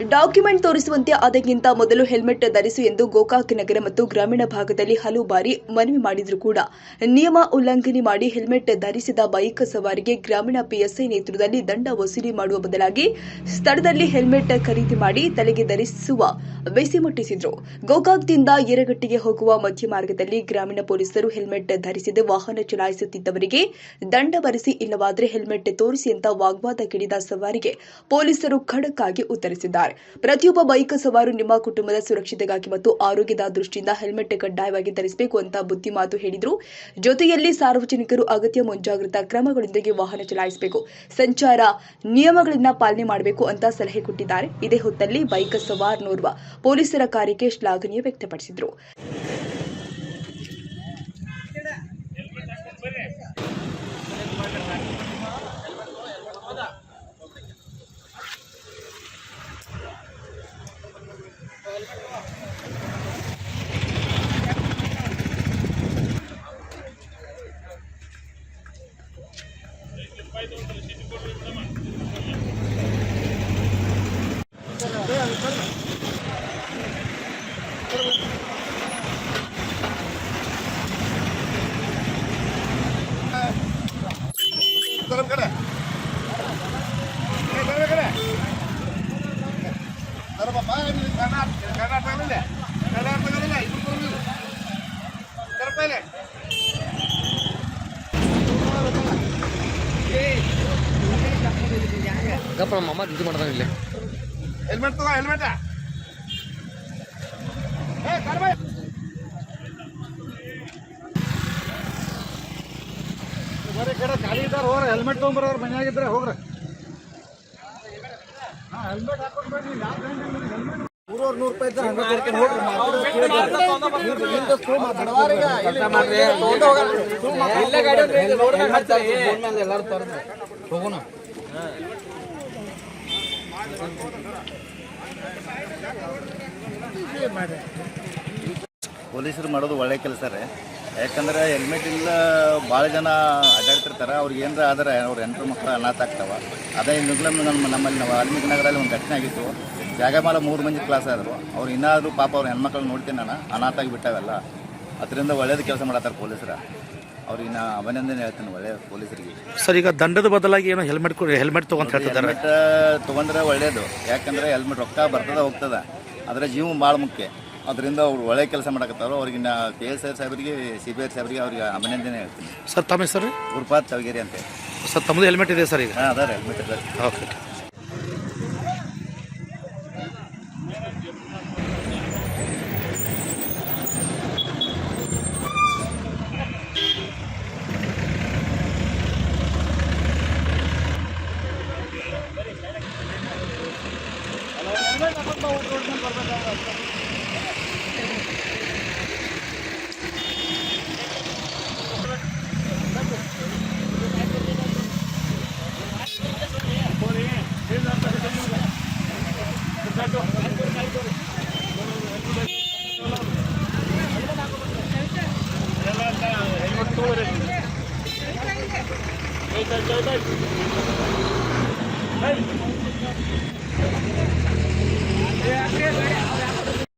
Document ತೋರಿಸುವಂತೆ ಅದಕ್ಕಿಂತ ಮೊದಲು ಹೆಲ್ಮೆಟ್ ಧರಿಸು ಎಂದು ಗೋಕಾಕ್ ನಗರ ಮತ್ತು ಗ್ರಾಮೀಣ ಭಾಗದಲ್ಲಿ ಹಲವು ಬಾರಿ ಮನವಿ ಮಾಡಿದರೂ ಕೂಡ. ನಿಯಮ ಉಲ್ಲಂಘನೆ ಮಾಡಿ ಹೆಲ್ಮೆಟ್ ಧರಿಸಿದ ಬೈಕ್ ಸವಾರಿಗೆ ಗ್ರಾಮೀಣ ಪಿಎಸ್ಐ ನೇತೃತ್ವದಲ್ಲಿ ದಂಡ ವಸೂಲಿ ಮಾಡುವ ಬದಲಾಗಿ ಸ್ಥಳದಲ್ಲಿ ಹೆಲ್ಮೆಟ್ ಖರೀದಿ ಮಾಡಿ ತಲೆಗೆ ಧರಿಸುವ ಬೆಸಿ ಮುಟ್ಟಿಸಿದ್ರು. ಗೋಕಾಕ್ದಿಂದ ಯರಗಟ್ಟಿಗೆ ಹೋಗುವ ಮಧ್ಯ ಮಾರ್ಗದಲ್ಲಿ ಗ್ರಾಮೀಣ ಪೊಲೀಸರು ಹೆಲ್ಮೆಟ್ ಧರಿಸದೆ ವಾಹನ ಚಲಾಯಿಸುತ್ತಿದ್ದವರಿಗೆ ದಂಡ ಭರಿಸಿ ಇಲ್ಲವಾದರೆ ಹೆಲ್ಮೆಟ್ ತೋರಿಸಿ ಅಂತ ವಾಗ್ವಾದ ಕಿಡಿದ ಸವಾರಿಗೆ ಪೊಲೀಸರು ಖಡಕ್ ಆಗಿ ಉತ್ತರಿಸಿದ್ದಾರೆ. ಪ್ರತಿಯೊಬ್ಬ ಬೈಕ್ ಸವಾರು ನಿಮ್ಮ ಕುಟುಂಬದ ಸುರಕ್ಷತೆಗಾಗಿ ಮತ್ತು ಆರೋಗ್ಯದ ದೃಷ್ಟಿಯಿಂದ ಹೆಲ್ಮೆಟ್ ಕಡ್ಡಾಯವಾಗಿ ಧರಿಸಬೇಕು ಅಂತ ಬುದ್ಧಿಮಾತು ಹೇಳಿದ್ರು. ಜೊತೆಯಲ್ಲಿ ಸಾರ್ವಜನಿಕರು ಅಗತ್ಯ ಮುಂಜಾಗ್ರತಾ ಕ್ರಮಗಳೊಂದಿಗೆ ವಾಹನ ಚಲಾಯಿಸಬೇಕು. ಸಂಚಾರ ನಿಯಮಗಳನ್ನ ಪಾಲನೆ ಮಾಡಬೇಕು ಅಂತ ಸಲಹೆ ಕೊಟ್ಟಿದ್ದಾರೆ. ಇದೇ ಹೊತ್ತಲ್ಲಿ ಬೈಕ್ ಸವಾರ್ನೋರ್ವ ಪೊಲೀಸರ ಕಾರ್ಯಕ್ಕೆ ಶ್ಲಾಘನೀಯ ವ್ಯಕ್ತಪಡಿಸಿದ್ರು. गरम करा गरम करा गरम बाबा खाना खाना ಗಪ್ಪ ನಮ್ಮ ಅಮ್ಮ ಇದು ಮಾಡ್ತಾನೆ ಇಲ್ಲಿ. ಹೆಲ್ಮೆಟ್ ತಗೋ ಹೆಲ್ಮೆಟ್ ಬರೀ ಕಡೆ ಖಾಲಿ ಇದ್ದಾರೆ ಹೋಗ್ರಿ. ಹೆಲ್ಮೆಟ್ ತೊಗೊಂಬರೋರು ಮನೆಯಾಗಿದ್ರೆ ಹೋಗ್ರಿ. ನೂರವ್ರು ನೂರು ರೂಪಾಯಿ ಇದ್ದರೆ ಹಂಗೆ ಕೊಡ್ತೀನಿ ಹೋಗ್ರಿ. ಹೋಗೋಣ ಪೊಲೀಸರು ಮಾಡೋದು ಒಳ್ಳೆ ಕೆಲಸ ರೀ ಯಾಕಂದ್ರೆ ಹೆಲ್ಮೆಟ್ ಇಲ್ಲ ಭಾಳ ಜನ ಅಡ್ಡಾಡ್ತಿರ್ತಾರೆ. ಅವ್ರಿಗೆ ಏನಾರ ಆದರೆ ಅವ್ರ ಹೆಂಡ್ರು ಮಕ್ಕಳು ಅನಾಥ ಆಗ್ತಾವ. ಅದೇ ನುಗ್ಲಮ್ ನಮ್ಮ ನಮ್ಮಲ್ಲಿ ನಾವು ವಾಲ್ಮೀಕಿ ನಗರಲ್ಲಿ ಒಂದು ಘಟನೆ ಆಗಿತ್ತು. ಜಾಗಮಾಲ ಮೂರು ಮಂದಿ ಕ್ಲಾಸ್ ಆದರು. ಅವ್ರು ಇನ್ನಾದರೂ ಪಾಪ ಅವ್ರ ಹೆಣ್ಮಕ್ಳು ನೋಡ್ತೀನಿ ನಾನು. ಅನಾಥ ಆಗಿಬಿಟ್ಟಾವೆಲ್ಲ ಅದರಿಂದ ಒಳ್ಳೇದು ಕೆಲಸ ಮಾಡತ್ತಾರೆ ಪೊಲೀಸರ. ಅವ್ರಿಗೆ ನಾ ಅಭಿನಂದನೆ ಹೇಳ್ತೀನಿ ಒಳ್ಳೆ ಪೊಲೀಸರಿಗೆ. ಸರ್ ಈಗ ದಂಡದ ಬದಲಾಗಿ ಏನೋ ಹೆಲ್ಮೆಟ್ ಕೊಡಿ ಹೆಲ್ಮೆಟ್ ತೊಗೊಂತ ಹೇಳ್ತಿದ್ದಾರೆ ಹೆಲ್ಮೆಟ್ ತೊಗೊಂಡ್ರೆ ಒಳ್ಳೇದು. ಯಾಕಂದ್ರೆ ಹೆಲ್ಮೆಟ್ ರೊಕ್ಕ ಬರ್ತದ ಹೋಗ್ತದ. ಅದರ ಜೀವ ಭಾಳ ಮುಖ್ಯ. ಅದರಿಂದ ಅವ್ರು ಒಳ್ಳೆ ಕೆಲಸ ಮಾಡಕತ್ತಾರೋ. ಅವ್ರಿಗೆ ನಾ ಕೆ ಎಸ್ ಆರ್ ಸಾಹೇಬರಿಗೆ ಸಿ ಬಿ ಆರ್ ಸಾಹೇಬರಿಗೆ ಅವ್ರಿಗೆ ಅಭಿನಂದನೆ ಹೇಳ್ತೀನಿ. ಸರ್ ತಮ್ಮ ಹೆಸರು ಗುರುಪಾತ್ ಚೌಗೇರಿ ಅಂತ ಸರ್ ತಮ್ಮದು ಹೆಲ್ಮೆಟ್ ಇದೆ ಸರ್ ಈಗ. ಹಾಂ ಅದಾರೆ ಹೆಲ್ಮೆಟ್ ಇದೆ ಓಕೆ. ಸ್ವಲ್ಪ ಔಟ್ ರೋಡ್ನಲ್ಲಿ ಬರಬೇಕಾಗುತ್ತೆ Hey! É, é, é.